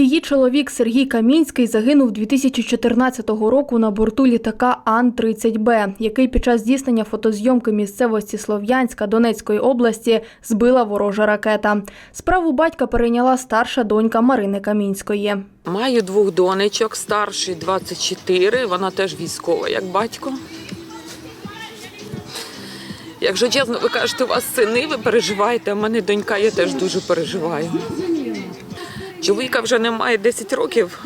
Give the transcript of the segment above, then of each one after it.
Її чоловік Сергій Камінський загинув 2014 року на борту літака Ан-30Б, який під час здійснення фотозйомки місцевості Слов'янська Донецької області збила ворожа ракета. Справу батька перейняла старша донька Марини Камінської. Маю двох донечок, старший 24, вона теж військова, як батько. Якщо чесно, ви кажете, у вас сини, ви переживаєте, а в мене донька, я теж дуже переживаю. Чоловіка вже немає 10 років.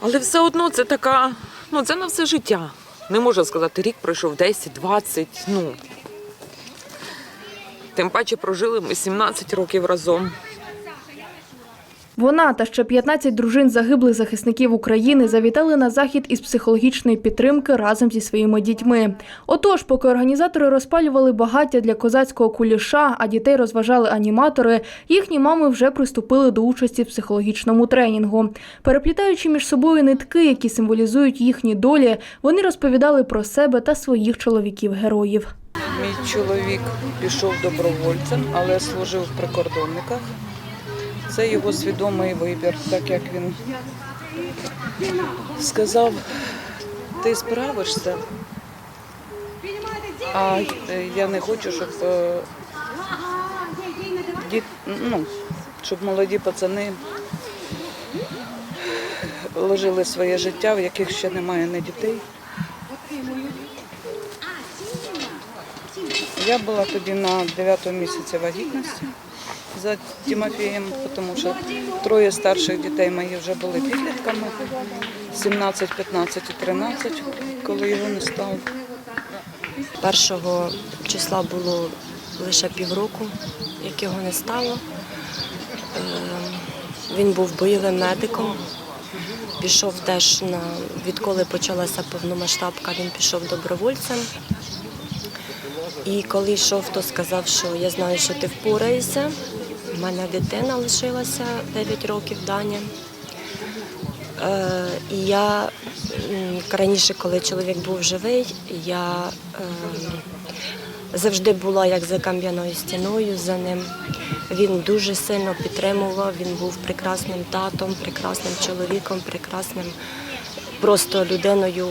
Але все одно це така, ну це на все життя. Не можу сказати, рік пройшов 10, 20, ну. Тим паче прожили ми 17 років разом. Вона та ще 15 дружин загиблих захисників України завітали на захід із психологічної підтримки разом зі своїми дітьми. Отож, поки організатори розпалювали багаття для козацького куліша, а дітей розважали аніматори, їхні мами вже приступили до участі в психологічному тренінгу. Переплітаючи між собою нитки, які символізують їхні долі, вони розповідали про себе та своїх чоловіків-героїв. Мій чоловік пішов добровольцем, але служив в прикордонниках. Це його свідомий вибір, так як він сказав, ти справишся, а е, я не хочу, щоб, е, ну, щоб молоді пацани ложили своє життя, в яких ще немає ні дітей. Я була тоді на 9 місяці вагітності за Тимофієм, тому що троє старших дітей мої вже були підлітками, 17, 15 і 13, коли його не стало. Першого числа було лише півроку, як його не стало. Е, Він був бойовим медиком. Пішов теж на відколи почалася повномасштабка, він пішов добровольцем. І коли йшов, то сказав, що я знаю, що ти впораєшся. У мене дитина лишилася 9 років Даня. Е, і я раніше, коли чоловік був живий, я е, завжди була як за кам'яною стіною за ним. Він дуже сильно підтримував, він був прекрасним татом, прекрасним чоловіком, прекрасним просто людиною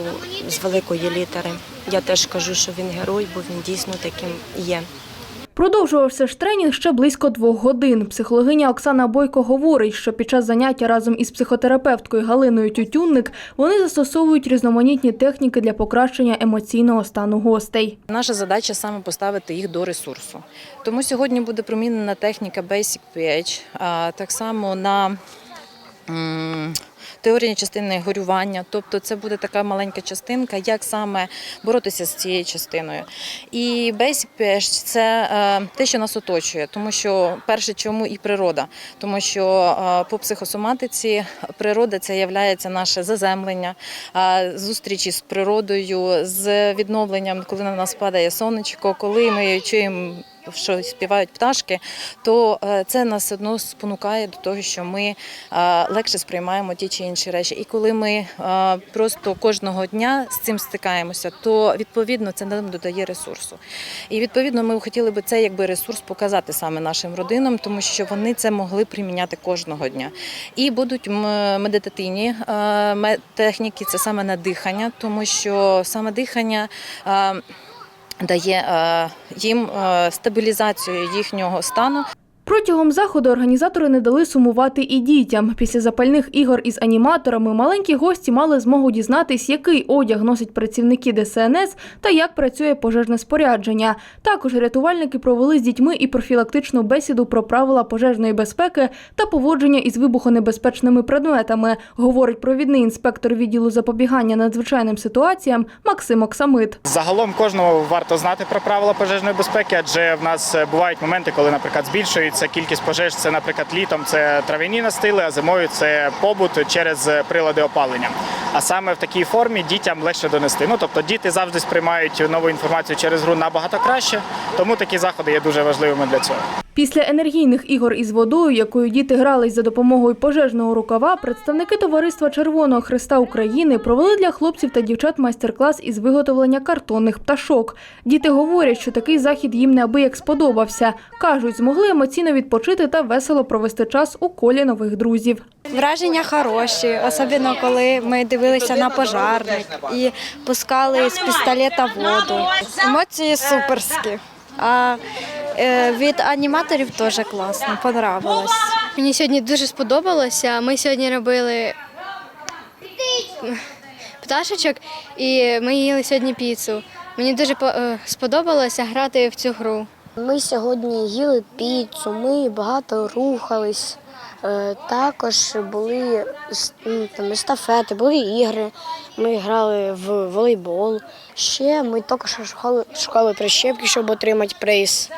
з великої літери. Я теж кажу, що він герой, бо він дійсно таким є. Продовжувався ж тренінг ще близько двох годин. Психологиня Оксана Бойко говорить, що під час заняття разом із психотерапевткою Галиною Тютюнник вони застосовують різноманітні техніки для покращення емоційного стану гостей. Наша задача саме поставити їх до ресурсу. Тому сьогодні буде промінена техніка Basic PH, так само на м, теорії частини горювання. Тобто це буде така маленька частинка, як саме боротися з цією частиною. І PH – це е, те, що нас оточує, тому що перше, чому і природа, тому що е, по психосоматиці природа це є наше заземлення, е, зустрічі з природою, з відновленням, коли на нас падає сонечко, коли ми чуємо. Що співають пташки, то е, це нас одно спонукає до того, що ми е, легше сприймаємо ті чи інші речі. І коли ми е, просто кожного дня з цим стикаємося, то відповідно це нам додає ресурсу. І відповідно ми хотіли би цей якби ресурс показати саме нашим родинам, тому що вони це могли приміняти кожного дня. І будуть медитативні техніки, це саме на дихання, тому що саме дихання. Дає е, їм е, стабілізацію їхнього стану, Протягом заходу організатори не дали сумувати і дітям. Після запальних ігор із аніматорами маленькі гості мали змогу дізнатись, який одяг носять працівники ДСНС та як працює пожежне спорядження. Також рятувальники провели з дітьми і профілактичну бесіду про правила пожежної безпеки та поводження із вибухонебезпечними предметами, говорить провідний інспектор відділу запобігання надзвичайним ситуаціям Максим Оксамит. Загалом кожному варто знати про правила пожежної безпеки, адже в нас е, бувають моменти, коли, наприклад, збільшується кількість пожеж. Це, наприклад, літом це трав'яні настили, а зимою це побут через е, прилади опалення. А саме в такій формі дітям легше донести. Ну тобто діти завжди сприймають нову інформацію через гру набагато краще, тому такі заходи є дуже важливими для цього. Після енергійних ігор із водою, якою діти грались за допомогою пожежного рукава, представники товариства Червоного Христа України провели для хлопців та дівчат майстер-клас із виготовлення картонних пташок. Діти говорять, що такий захід їм неабияк сподобався. кажуть, змогли емоційно відпочити та весело провести час у колі нових друзів. Враження хороші, особливо коли ми дивилися на пожарник і пускали з пістолета воду. Емоції суперські. А від аніматорів теж класно, понравилось. Мені сьогодні дуже сподобалося. Ми сьогодні робили пташечок і ми їли сьогодні піцу. Мені дуже е, сподобалося грати в цю гру. Ми сьогодні їли піцу, ми багато рухались. Е, Також були там, естафети, були ігри. Ми грали в волейбол. Ще ми також шукали, шукали прищепки, щоб отримати приз.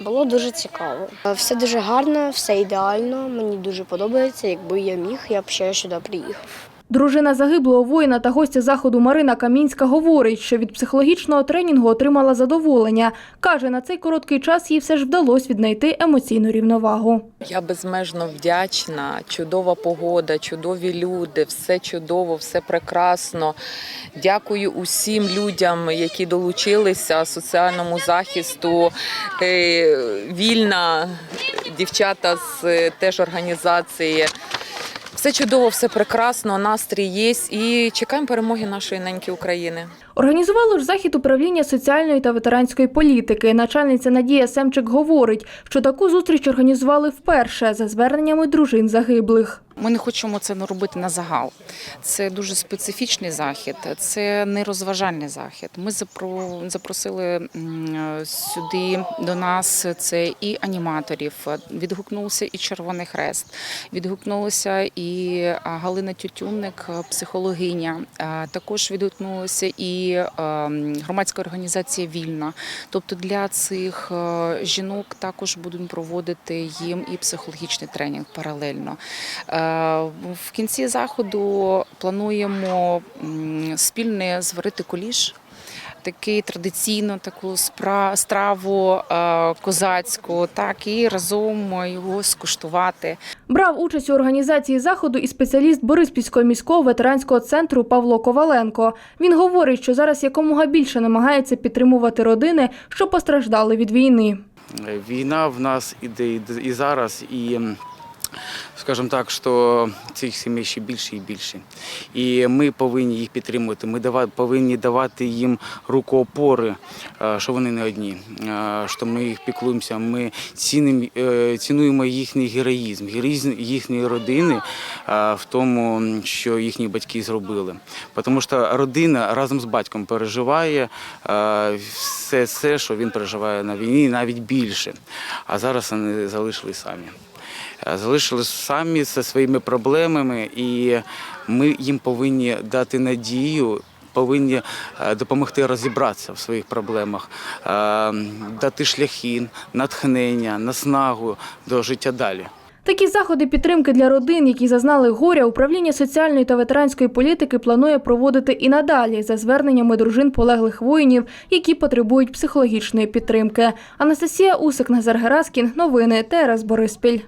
Було дуже цікаво. Е, Все дуже гарно, все ідеально. Мені дуже подобається. Якби я міг, я б ще сюди приїхав. Дружина загиблого воїна та гостя заходу Марина Камінська говорить, що від психологічного тренінгу отримала задоволення. Каже, на цей короткий час їй все ж вдалося віднайти емоційну рівновагу. Я безмежно вдячна. Чудова погода, чудові люди, все чудово, все прекрасно. Дякую усім людям, які долучилися соціальному захисту. Е, Вільна дівчата з е, теж організації. Все чудово, все прекрасно, настрій є і чекаємо перемоги нашої неньки України. Організувало ж захід управління соціальної та ветеранської політики. Начальниця Надія Семчик говорить, що таку зустріч організували вперше за зверненнями дружин загиблих. Ми не хочемо це робити на загал. Це дуже специфічний захід, це не розважальний захід. Ми запро- запросили сюди до нас це і аніматорів. Відгукнувся і Червоний Хрест, відгукнулася і Галина Тютюнник, психологиня. Також відгукнулася і е, громадська організація Вільна. Тобто для цих е, жінок також будемо проводити їм і психологічний тренінг паралельно. Е, В кінці заходу плануємо спільне зварити куліш. Такий традиційну таку спра- страву е, козацьку, так і разом його скуштувати. Брав участь у організації заходу і спеціаліст Бориспільського міського ветеранського центру Павло Коваленко. Він говорить, що зараз якомога більше намагається підтримувати родини, що постраждали від війни. Війна в нас іде і зараз, і скажімо так, що цих сімей ще більше і більше. І ми повинні їх підтримувати. Ми повинні давати їм руку опори, е, що вони не одні, е, що ми їх піклуємося. Ми е, цінуємо їхній героїзм, героїзм їхньої родини в тому, що їхні батьки зробили. Тому що родина разом з батьком переживає все, все, що він переживає на війні, навіть більше. А зараз вони залишились самі. Е, Залишились самі зі своїми проблемами, і ми їм повинні дати надію. Повинні е, допомогти розібратися в своїх проблемах, е, дати шляхи, натхнення, наснагу до життя далі. Такі заходи підтримки для родин, які зазнали горя, управління соціальної та ветеранської політики планує проводити і надалі за зверненнями дружин полеглих воїнів, які потребують психологічної підтримки. Анастасія Усик, Назар Гераскін. Новини ТРС Бориспіль.